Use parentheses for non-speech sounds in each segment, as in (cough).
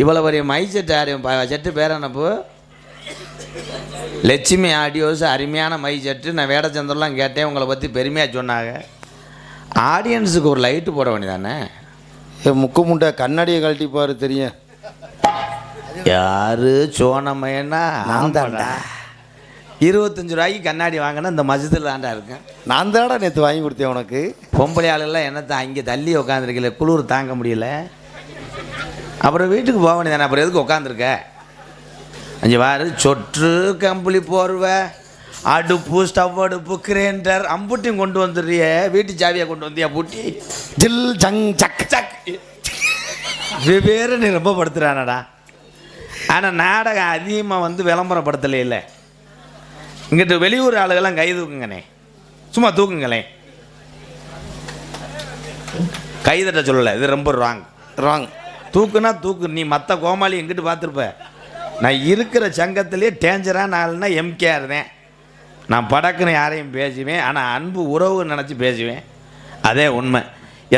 இவ்வளோ பெரிய my set யாரையும் செட்டு பேர் என்னப்பு லட்சுமி ஆடியோஸ் அருமையான மை செட்டு. நான் வேடச்சந்திரலாம் கேட்டேன் உங்களை பற்றி பெருமையாக சொன்னாங்க. ஆடியன்ஸுக்கு ஒரு லைட்டு போட வேண்டியதானே? முக்கு முட்டை கண்ணாடியை கழட்டி பாரு தெரியும். யாரு? சோனமையனா நான். இருபத்தஞ்சு ரூபாய்க்கு கண்ணாடி வாங்கினா இந்த மசத்தில் தாண்டா இருக்கேன். நான் தானடா நேற்று வாங்கி கொடுத்தேன் உனக்கு. பொம்பளை ஆளுலாம் என்னத்தான் அங்கே தள்ளி உட்காந்துருக்கல குளிர் தாங்க முடியல. அப்புறம் வீட்டுக்கு போக வேண்டியதானே அப்புறம் எதுக்கு உட்காந்துருக்க அஞ்சு வாரு சொற்று கம்பளி போர்வை அடுப்பு ஸ்டவ் அடுப்பு கிரைண்டர் அம்புட்டியும் கொண்டு வந்துடுறிய. வீட்டு ஜாவியை கொண்டு வந்தியா பூட்டி? ஜில் ஜங் சக் சக். வெவ்வேறு நீ ரொம்ப படுத்துறானடா. ஆனால் நாடகம் அதிகமாக வந்து விளம்பரப்படுத்தலை இல்லை. இங்கிட்ட வெளியூர் ஆளுகள்லாம் கை தூக்குங்கண்ணே. சும்மா தூக்குங்களேன் கைதட்ட சொல்லலை இது ரொம்ப ராங் ராங் தூக்குனா தூக்கு. நீ மற்ற கோமாளி எங்கிட்டு பார்த்துருப்ப? நான் இருக்கிற சங்கத்திலே டேஞ்சரான ஆளுனா எம்கேஆர் தான். நான் படக்குன்னு யாரையும் பேசுவேன். ஆனால் அன்பு உறவு நினச்சி பேசுவேன். அதே உண்மை.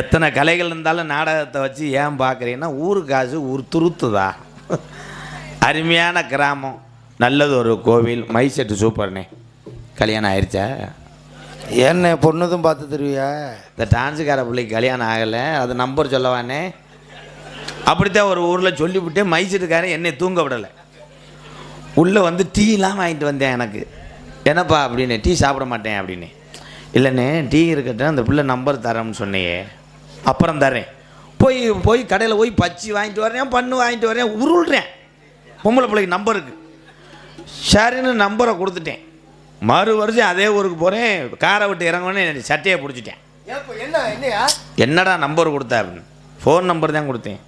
எத்தனை கலைகள் இருந்தாலும் நாடகத்தை வச்சு ஏன் பார்க்குறீங்கன்னா ஊரு காசு ஒரு துருத்துதா. அருமையான கிராமம். நல்லது ஒரு கோவில். மை செட்டு சூப்பர்ண்ணே கல்யாணம் ஆயிடுச்சா என்ன பொண்ணுதும் பார்த்து தருவியா? இந்த டான்ஸுக்கார பிள்ளைக்கு கல்யாணம் ஆகலை. அது நம்பர் சொல்லவானே? அப்படித்தான் ஒரு ஊரில் சொல்லிவிட்டு மைசூட்டுக்காரன் என்னை தூங்க விடலை. உள்ளே வந்து டீலாம் வாங்கிட்டு வந்தேன் எனக்கு. என்னப்பா அப்படின்னு டீ சாப்பிட மாட்டேன் அப்படின்னு. இல்லைண்ணே டீ இருக்கட்டும் அந்த பிள்ளை நம்பர் தரேன்னு சொன்னையே. அப்புறம் தரேன். போய் போய் கடையில் போய் பச்சி வாங்கிட்டு வரேன் பண்ணு வாங்கிட்டு வரேன் உருள்றேன். பொம்பளை பிள்ளைக்கு நம்பர் இருக்கு. சரின்னு நம்பரை கொடுத்துட்டேன். மறு வருஷம் அதே ஊருக்கு போகிறேன் காரை விட்டு இறங்கணுன்னு சட்டையை பிடிச்சிட்டேன். என்னடா நம்பர் கொடுத்த அப்படின்னு. ஃபோன் நம்பர் தான் கொடுத்தேன்.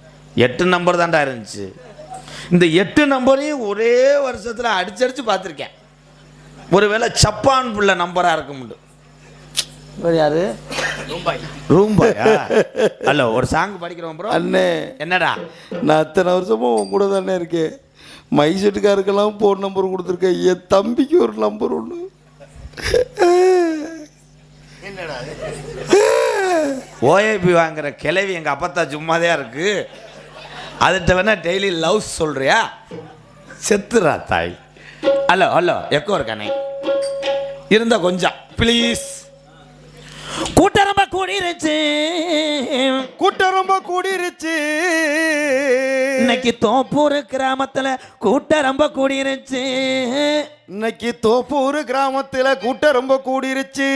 எட்டு நம்பர் தான்டா இருந்துச்சு. இந்த எட்டு நம்பரையும் ஒரே வருஷத்தில் அடிச்சடிச்சு பார்த்துருக்கேன். ஒருவேளை சப்பான் புள்ள நம்பராக இருக்க முடியும் இவர் யாரு? ரூம் பாயா ஹலோ ஒரு சாங் படிக்கிறோம் ப்ரோ அண்ணே. என்னடா? நான் அத்தனை வருஷமும் உன் கூட தானே இருக்கேன். மைசெட்டுக்காருக்கெல்லாம் ஃபோன் நம்பர் கொடுத்துருக்கேன். என் தம்பிக்கு ஒரு நம்பர் ஒன்று ஓஏபி வாங்குற கிளவி எங்கள் அப்பத்தா சும்மாதான் இருக்கு. அதுகிட்ட வேணா டெய்லி லவ் சொல்றியா? செத்துறா தாய். ஹலோ ஹலோ எக்கோ இருக்கானே இருந்தா கொஞ்சம் ப்ளீஸ் கூட்ட கூடிருச்சு. கூட்டம் ரொம்ப கூடிருச்சு. இன்னைக்கு தோப்பூர் கிராமத்துல கூட்டம் ரொம்ப கூடிருச்சு. இன்னைக்கு தோப்பூர் கிராமத்தில் கூட்டம் ரொம்ப கூடிருச்சு.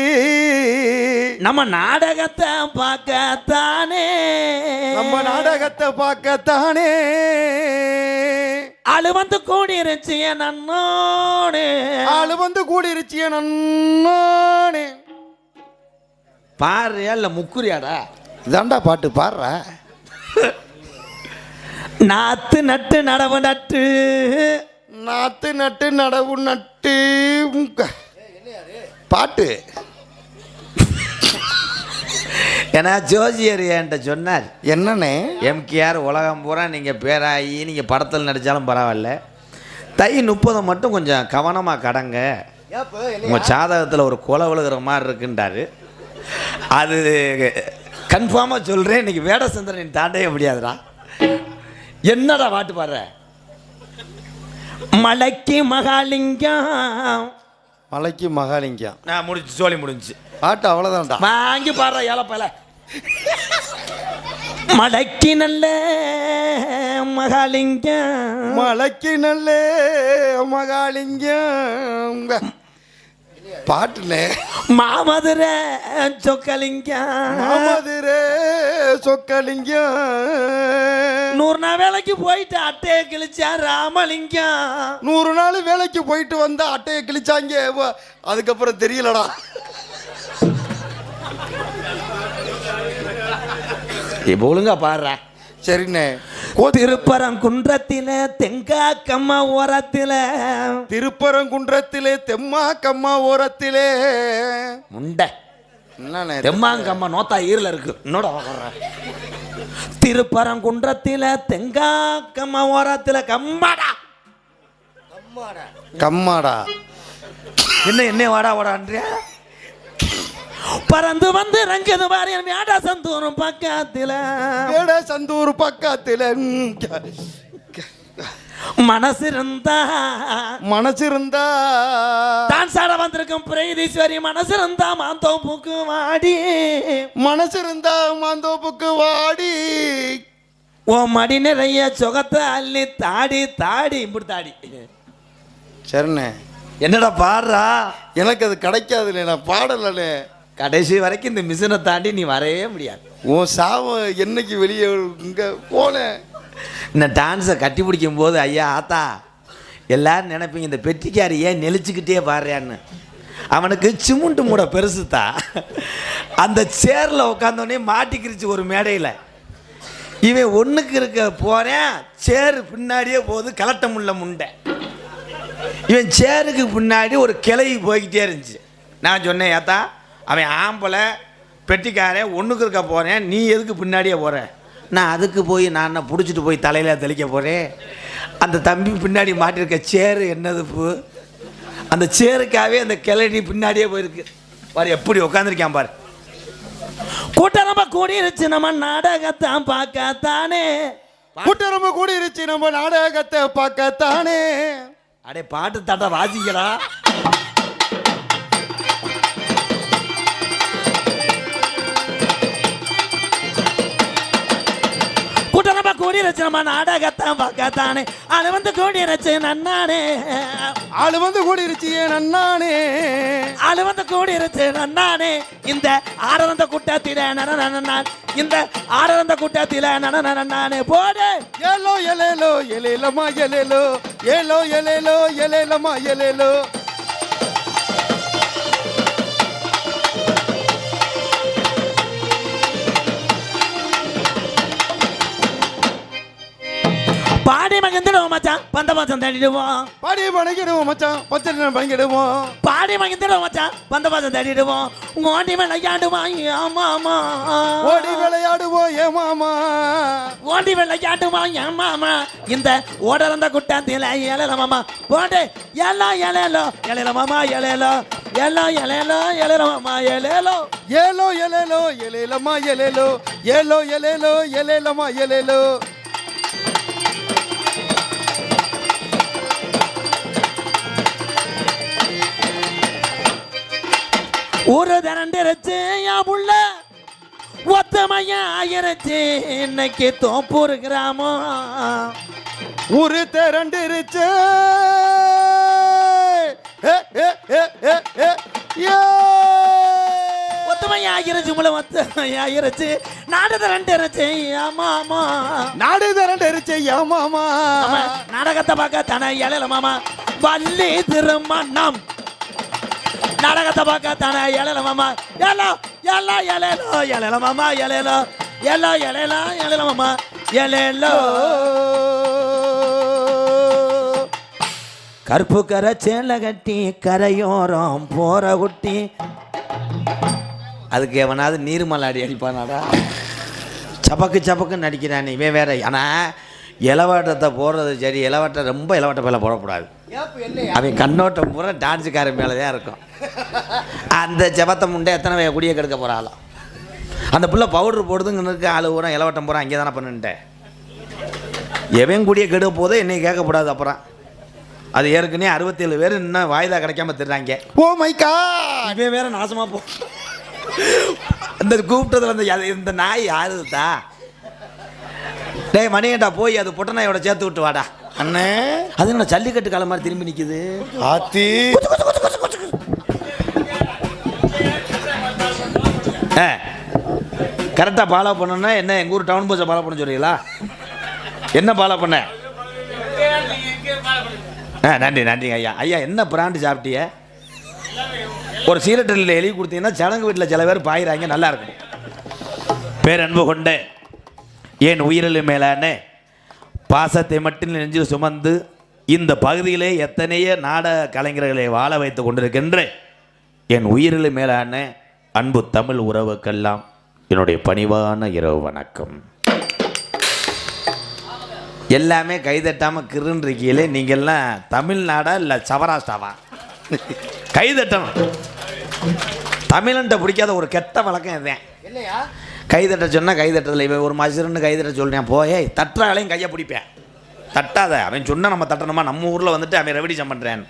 நம்ம நாடகத்தை பார்க்கத்தானே. நம்ம நாடகத்தை பார்க்கத்தானே. ஆளு வந்து கூடிருச்சு என் நன்னோடு ஆளு வந்து கூடிருச்சு நன்னானே பாரு இல்ல முக்குரியாடா இதாண்டா பாட்டு பாடுற. நாத்து நட்டு நடவு நட்டு. நாத்து நட்டு நடவு நட்டு. பாட்டு. ஏன்னா ஜோசியர் என்கிட்ட சொன்னார். என்னண்ணே? எம்கேஆர் உலகம் பூரா நீங்கள் பேராகி நீங்கள் படத்தில் நடித்தாலும் பரவாயில்ல. தை முப்பதை மட்டும் கொஞ்சம் கவனமாக கடங்க. உங்கள் சாதகத்தில் ஒரு கொலை விழுகிற மாதிரி இருக்குன்றாரு. அது கன்ஃபார்மாக சொல்கிறேன் இன்னைக்கு வேடசந்திரன் தாண்டவே முடியாதுடா. என்னடா பாட்டு பாடுற? மலைக்கு மகாலிங்கம். மலைக்கு மகாலிங்கம். நான் முடிச்சு சோழி முடிஞ்சு. பாட்டு அவ்வளோதான்டா வாங்கி பாடுற ஏலப்பல மடக்கி நல்ல மகாலிங்கம். மலைக்கு நல்ல மகாலிங்கம். பாட்டுண்ணே மாமதுரை சொக்கலிங்கம். மதுரை சொக்கலிங்கம். நூறு நாள் வேலைக்கு போயிட்டு அட்டையை கிழிச்சா ராமலிங்கம். நூறு நாள் வேலைக்கு போயிட்டு வந்தா அட்டையை கிழிச்சாங்க அதுக்கப்புறம் தெரியலடா. இப்போ ஒழுங்கா பாடுற. சரிண்ணே. திருப்பரங்குன்றத்தில தெங்காக்கம்மா ஓரத்தில. திருப்பரங்குன்றத்திலே தெம்மா கம்மா ஓரத்திலே. முண்டை. என்னண்ணே தெம்மாங்கம்மா நோத்தா ஈரில் இருக்கு. என்னோட வர்றேன் திருப்பரங்குன்றத்தில தெங்காக்கம்மா ஓரத்தில கம்மாடா. கம்மாடா. என்ன என்ன வாடா வாடான்றியா பறந்து வந்து ரங்குது பாரு என் மேடா சந்தூரம் பக்கத்துல. ஏட சந்தூர் பக்கத்துல. ம், க- மனசு இருந்தா. மனசு இருந்தா. டான்ஸ் ஆட வந்திருக்கும் பிரீதீஸ்வரி மனசு இருந்தா மாந்தோப்புக்கு வாடி. மனசு இருந்தா மாந்தோப்புக்கு வாடி. ஓ மடி நிறைய சுகத்தை அள்ளி தாடி தாடி இப்படி தாடி. சரிண்ணே. என்னடா பாடுறா? எனக்கு அது கிடைக்காதுண்ணே நான் பாடலண்ணே. கடைசி வரைக்கும் இந்த மிஷினை தாண்டி நீ வரவே முடியாது. உன் சாவம் என்னைக்கு வெளியே இங்கே போனேன் இந்த டான்ஸை கட்டி பிடிக்கும் போது ஐயா ஆத்தா எல்லாரும் நினைப்பீங்க இந்த பெட்டிக்காரி ஏன் நெளிச்சுக்கிட்டே பாடுறான்னு அவனுக்கு சிமுண்டு மூட பெருசுத்தா. அந்த சேரில் உட்காந்தோடனே மாட்டிக்கிருச்சு ஒரு மேடையில். இவன் ஒன்றுக்கு இருக்க போகிறேன் சேரு பின்னாடியே போகுது கலட்ட முள்ள முண்டை. இவன் சேருக்கு பின்னாடி ஒரு கிளை போய்கிட்டே இருந்துச்சு. நான் சொன்னேன் ஏத்தா அவன் ஆம்பளை பெட்டிக்காரன் ஒன்றுக்கு இருக்க போகிறேன் நீ எதுக்கு பின்னாடியே போகிற நான் அதுக்கு போய் நான் என்ன பிடிச்சிட்டு போய் தலையில் தெளிக்க போகிறேன் அந்த தம்பி பின்னாடி மாட்டிருக்க சேரு என்னது பூ? அந்த சேருக்காகவே அந்த கிளடி பின்னாடியே போயிருக்கு. பாரு எப்படி உட்காந்துருக்கான் பாரு. கூட்டரம்ப கூடிருச்சு நம்ம நாடகத்தான் பார்க்கத்தானே. கூட்டரம்பு கூடிருச்சு நம்ம நாடகத்தை பார்க்கத்தானே. அடே பாட்டு தட்ட வாசிக்கிறா கூடிருச்சு நம்ம நாடகத்தான் பார்க்கத்தானே அது வந்து கூடிருச்சு நன்னானே ஆளு வந்து கூடிருச்சு அண்ணானே அது வந்து கூடிருச்சு நன்னானே இந்த ஆரந்த கூட்டத்தில நனநன்னான் இந்த ஆரந்த கூட்டத்தில நனநன்னானே போடு ஏலோ எலேலோ எலேலமா எலேலோ ஏலோ எலேலோ எலேலமா எலேலோ பாடி மகிழ்ந்துடுவோம் மச்சான் பந்த மாசம் தட்டிடுவோம் பாடி பணங்கிடுவோம் மச்சான் பச்சை பணங்கிடுவோம் பாடி மகிழ்ந்துடுவோம் மச்சான் பந்த மாசம் தட்டிடுவோம் ஓட்டி விளையாடுவான் ஆமாமா. ஓடி விளையாடுவோம் ஏ மாமா ஓடி விளையாடுவான் மாமா இந்த ஓடறந்த குட்டத்தில் ஏழல மாமா. போடு எல்லோ எழலோ எழல மாமா எழலோ எல்லோ எழலோ எழல மாமா எழலோ ஏலோ எலேலோ எலேலமா எலேலோ ஏலோ எலேலோ எலேலமா எலேலோ ஒரு திரண்டிருச்சு என் புள்ள. ஒத்தமையா ஆயிருச்சு இன்னைக்கு தோப்பூர் கிராமம். ஒரு ஏ, ஏ. ஒத்தமையா ஆகிருச்சு முளை ஒத்தமையா ஆகிருச்சு நாடு திரண்டிருச்சு ஆமா ஆமா. நாடு திரண்டிருச்சு ஏ மாமா ஆமா, நாடகத்தை பார்க்க தானே இலையில மாமா. வள்ளி திருமணம். நாடகத்தை பார்க்க தானே இலையில மாமா. எல்லோ எல்லோ இலையிலோ இலையில மாமா இலையிலோ எல்லோ இலையில இலையில மாமா. இலையிலோ கருப்பு கரை சேலை கட்டி கரையோரம் போற குட்டி. அதுக்கு எவனாவது நீர்மலாடி அடிப்பானாடா. சபக்கு சபக்குன்னு நடிக்கிறான் இவன் வேற. ஆனால் இளவாட்டத்தை போடுறது சரி இளவாட்டம் ரொம்ப இளவாட்ட பேல போடக்கூடாது. அவன் கண்ணோட்டம் பூரா டான்ஸுக்காரன் மேலே தான் இருக்கும். அந்த ஜபத்தை முண்டை எத்தனை வே- குடியை கெடுக்க போகிறாளாம் அந்த புள்ள பவுடர் போடுதுங்கன்னு ஆளு பூரா இளவட்டம் பூரா அங்கே தானே பண்ணுன்ட்டேன் எவன் குடியை கெடுக்க போதோ என்னை கேட்கக்கூடாது அப்புறம். அது ஏற்கனவே அறுபத்தேழு பேர் இன்னும் வாய்தா கிடைக்காம திடுறாங்க ஓ மை கா இவன் வேற நாசமா போ இந்த கூப்பிட்டதுல இந்த யா- இந்த நாய் யாருதா டேய் மணியண்டா போய் அது பொட்ட நாயோட சேர்த்து விட்டு வாடா. அண்ணே. அது என்ன ஜல்லிக்கட்டு காலம் மாதிரி திரும்பி நிக்குது? ஆத்தி. கரெக்டாக ஃபாலோ பண்ணணும்னா என்ன எங்கள் ஊர் டவுன் பஸ்ஸை ஃபாலோ பண்ண சொல்றீங்களா? என்ன ஃபாலோ பண்ண? ஆ நன்றி நன்றிங்க ஐயா. ஐயா என்ன பிராண்டு சாப்பிட்டிய? ஒரு சீரட்டில் எழுதி கொடுத்தீங்கன்னா சடங்கு வீட்டில் சில பேர் பாயிறாங்க நல்லா இருக்கும். பேரன்பு கொண்ட என் உயிரில் மேலான பாசத்தை மட்டும் நெஞ்சில் சுமந்து இந்த பகுதியிலே எத்தனையோ நாட கலைஞர்களை வாழ வைத்து கொண்டிருக்கின்ற என் உயிரில் மேலான அன்பு தமிழ் உறவுக்கெல்லாம் என்னுடைய பணிவான இரவு வணக்கம். எல்லாமே கைதட்டாமல் கிருன்றிருக்கீங்களே நீங்கள்லாம் தமிழ்நாடா இல்லை சவராஷ்டாவா கைதட்டணும். தமிழன்ட்ட பிடிக்காத ஒரு கெட்ட வழக்கம் இதுதான். இல்லையா கைதட்ட சொன்னால் கைதட்டதில்லை. இவன் ஒரு மசுரன்னு கைதட்ட சொல்கிறேன் போய் தட்டுறாங்களையும் கையை பிடிப்பேன். தட்டாத. அவன் சொன்னால் நம்ம தட்டணுமா? நம்ம ஊரில் வந்துட்டு அவன் ரெவடிச்சம் பண்ணுறேன்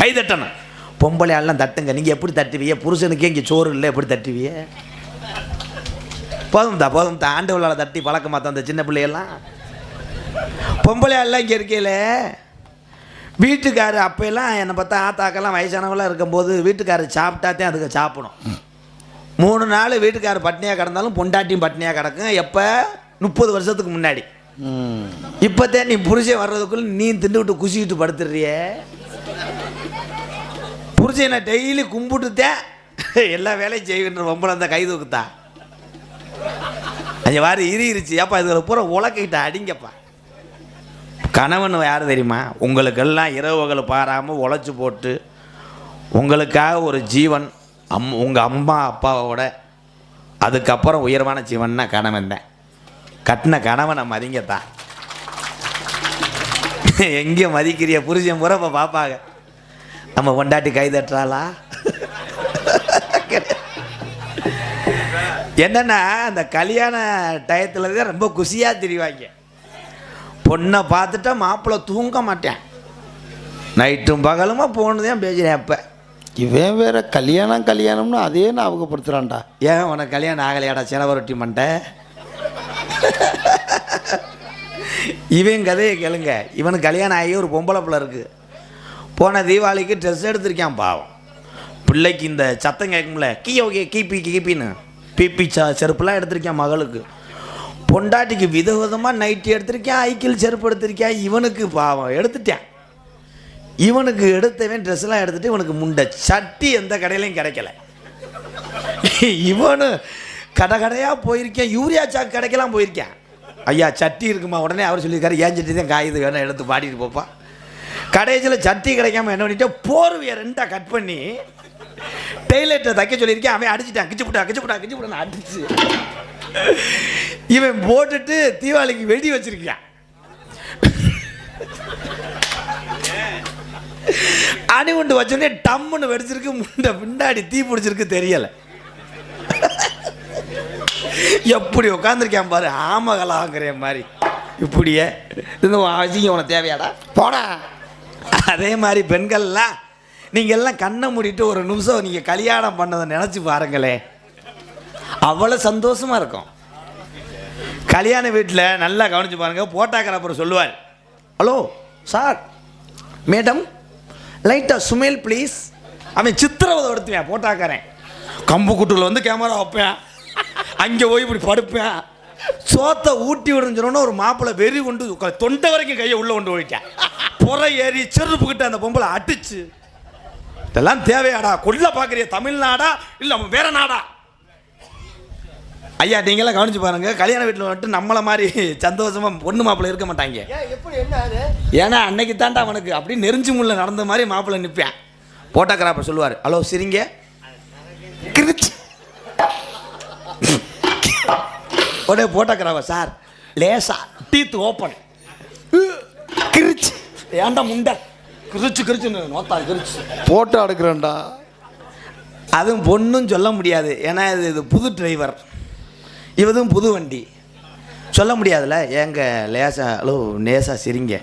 கை தட்டணும் பொம்பளை ஆள்லாம் தட்டுங்க. நீங்கள் எப்படி தட்டுவிய புருஷனுக்கே இங்கே சோறு இல்லை. எப்படி தட்டுவிய போதும் தான் போதும் தான் ஆண்டு விழாவில் தட்டி பழக்கமாக தான் அந்த சின்ன பிள்ளையெல்லாம். பொம்பளை ஆள்லாம் இங்கே இருக்கையில் வீட்டுக்காரு அப்போல்லாம் என்னை பார்த்தா ஆத்தாக்கெல்லாம் வயசானவெல்லாம் இருக்கும்போது வீட்டுக்காரர் சாப்பிட்டாதான் அதுக்கு சாப்பிடும் மூணு நாள் வீட்டுக்காரர் பட்னியாக கிடந்தாலும் பொண்டாட்டியும் பட்னியாக கிடக்கும். எப்போ? முப்பது வருஷத்துக்கு முன்னாடி. இப்போத்தே நீ புருஷன் வர்றதுக்குள்ள நீ திண்டு விட்டு குசிக்கிட்டு படுத்துடுறிய. புருஷனை டெய்லி கும்பிட்டுத்தேன் (laughs) எல்லா வேலையும் செய்கின்ற பொம்பளை அந்த கை தூக்குத்தா. அஞ்சு வாரி இரிச்சு ஏப்பா இதுல பூரா உலக்கிட்ட அடிங்கப்பா. கணவன் யார் தெரியுமா? உங்களுக்கெல்லாம் இரவுகள் பாராமல் உழைச்சி போட்டு உங்களுக்காக ஒரு ஜீவன் அம் உங்கள் அம்மா அப்பாவோட அதுக்கப்புறம் உயர்வான ஜீவன்னா கணவன் தான். கட்டின கணவனை மதிங்கத்தான். எங்கே மதிக்கிறிய புருஷன் பூரா இப்போ பார்ப்பாங்க நம்ம பொண்டாட்டி கை தட்டுறாளா? என்னென்னா அந்த கல்யாண டயத்தில் தான் ரொம்ப குஷியாக தெரிவாங்க. பொண்ணை பார்த்துட்டா மாப்பிள்ளை தூங்க மாட்டேன். நைட்டும் பகலுமா போகணுதான் தான் பேசுகிறேன் அப்போ. இவன் வேற கல்யாணம் கல்யாணம்னு அதே ஞாபகப்படுத்துறான்டா. ஏன் உனக்கு கல்யாணம் ஆகலையாடா செலவரொட்டி மண்டை? இவன் கதையை கேளுங்க. இவனுக்கு கல்யாணம் ஆகி ஒரு பொம்பளை பிள்ளை இருக்கு. போன தீபாவளிக்கு ட்ரெஸ் எடுத்திருக்கான் பாவம். பிள்ளைக்கு இந்த சத்தம் கேட்கும்ல கீ ஓகே கீப்பி கீப்பின்னு பிபி ச செருப்புலாம் எடுத்திருக்கேன் மகளுக்கு. பொண்டாட்டிக்கு விதவிதமாக நைட்டி எடுத்திருக்கேன் ஐக்கிள் செருப்பு எடுத்திருக்கேன் இவனுக்கு பாவம் எடுத்துட்டேன். இவனுக்கு எடுத்தவன் ட்ரெஸ்லாம் எடுத்துகிட்டு இவனுக்கு முண்டை. சட்டி எந்த கடையிலையும் கிடைக்கல. இவனு கடை கடையாக போயிருக்கேன். யூரியா சாக்கு கடைக்கெல்லாம் போயிருக்கேன். ஐயா சட்டி இருக்குமா? உடனே அவர் சொல்லியிருக்காரு ஏன் சட்டி தான் காயுது? வேணும் எடுத்து பாடிட்டு போப்பா. கடைசியில் சட்டி கிடைக்காம என்ன பண்ணிட்டு போர்வையை ரெண்டாக கட் பண்ணி டெய்லெட்டை தைக்க சொல்லியிருக்கேன். அவன் அடிச்சிட்டான். கிச்சு புட்டா கிச்சு புட்டா கிச்சு புட்டான்னு அடிச்சு. இவன் போட்டுட்டு தீபாவளிக்கு வெடி வச்சிருக்கான் அணிகுண்டு வச்சோடனே டம்முன்னு வெடிச்சிருக்கு முண்டை பின்னாடி தீ பிடிச்சிருக்கு தெரியலை. எப்படி உட்காந்துருக்கேன் பாரு ஆமகலாங்கிற மாதிரி. இப்படியே. இந்த அவசியம் உனக்கு தேவையாடா? போடா. அதே மாதிரி பெண்கள்லாம் நீங்கள் எல்லாம் கண்ணை மூடிட்டு ஒரு நிமிஷம் நீங்கள் கல்யாணம் பண்ணதை நினச்சி பாருங்களேன் அவ்வளோ சந்தோஷமாக இருக்கும். கல்யாண வீட்டில் நல்லா கவனிச்சு பாருங்கள் போட்டாக்கிற அப்புறம் சொல்லுவார் ஹலோ சார் மேடம் லைட்டாக சுமேல் ப்ளீஸ் அவன் சித்திரவதை எடுத்துவேன் போட்டாக்காரன். கம்பு குட்டில் வந்து கேமரா வைப்பேன். அங்கே போய் இப்படி படுப்பேன். சோத்தை ஊட்டி விடுன்னு ஒரு மாப்பிள்ளை வெறி கொண்டு தொண்டை வரைக்கும் கையை உள்ளே கொண்டு போயிட்டேன். புறை ஏறி செருப்புக்கிட்ட அந்த பொம்பளை அடிச்சு. இதெல்லாம் தேவையாடா கொள்ள பார்க்குறிய தமிழ்நாடா? இல்லை வேற நாடா? ஐயா நீங்களாம் கவனிச்சு பாருங்க. கல்யாண வீட்டில் வந்துட்டு நம்மளை மாதிரி சந்தோஷமா பொண்ணு மாப்பிள்ளை இருக்க மாட்டாங்க. ஏன்னா அன்னைக்கு தாண்டா அவனுக்கு. அப்படியே நெருஞ்சி முள்ள நடந்த மாதிரி மாப்பிள்ளை நிற்பேன் போட்டோகிராஃபர் சொல்லுவார். ஹலோ சிரிங்க. கிரிச் உடனே போட்டோகிராஃபர் சார் லேசா டீத் ஓப்பன். கிரிச் ஏன்டா முண்டை? கிரிச்சு கிரிச்சுன்னு நோத்தா கிரிச்சு. போட்டோ எடுக்கிறேன்டா. அதுவும் பொண்ணும் சொல்ல முடியாது. ஏன்னா இது இது புது டிரைவர் இவதும் புது வண்டி. சொல்ல முடியாதுல்ல? ஏங்க லேசா ஹலோ லேசா சிரிங்க.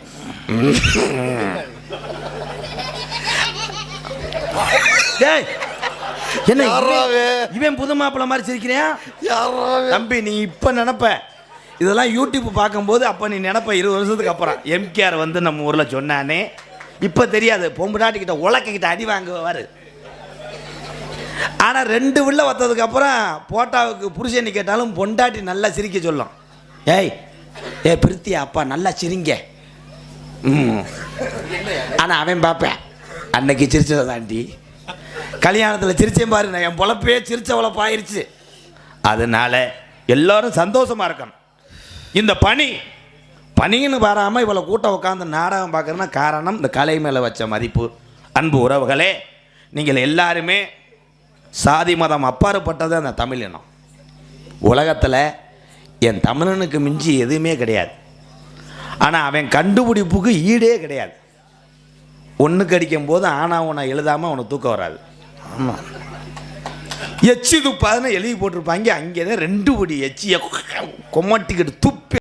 என்ன இவன்- புது மாப்பிள்ள மாதிரி சிரிக்கிறியா? யாரா தம்பி நீ இப்போ நினப்ப. இதெல்லாம் யூடியூப் பார்க்கும்போது அப்போ நீ நினப்ப இருபது வருஷத்துக்கு அப்புறம். எம்கேஆர் வந்து நம்ம ஊரில் சொன்னானே. இப்போ தெரியாது. பொம்புநாட்டிக்கிட்ட உலக்கிக்கிட்ட அடி வாங்குவார் ஆனால் ரெண்டு உள்ள வந்ததுக்கப்புறம் போட்டாவுக்கு புருஷனை கேட்டாலும் பொண்டாட்டி நல்லா சிரிக்க சொல்லும். ஏய் ஏ பிரித்தியா அப்பா நல்லா சிரிங்க. ம். ஆனால் அவன் பார்ப்பேன். அன்னைக்கு சிரிச்சதை தாண்டி. கல்யாணத்தில் சிரிச்சேன் பாரு நான் என் பொழப்பே சிரிச்ச பொழப்பாயிருச்சு அதனால எல்லோரும் சந்தோஷமா இருக்கணும். இந்த பணி பணின்னு பாராமல் இவ்வளோ கூட்டம் உட்காந்து நாடகம் பார்க்குறேன்னா காரணம் இந்த கலை மேலே வச்ச மதிப்பு. அன்பு உறவுகளே நீங்கள் எல்லாருமே சாதி மதம் அப்பாற்பட்டது அந்த தமிழ் இனம். உலகத்தில் என் தமிழனுக்கு மிஞ்சி எதுவுமே கிடையாது. ஆனால் அவன் கண்டுபிடிப்புக்கு ஈடே கிடையாது. ஒன்றுக்கு அடிக்கும் போது ஆனா உன எழுதாமல் அவனுக்கு தூக்கம் வராது. ஆமாம் எச்சி துப்பாதுன்னு எழுதி போட்டிருப்பாங்க. அங்கே தான் ரெண்டு படி எச்சியை கொமாட்டிக்கிட்டு துப்பி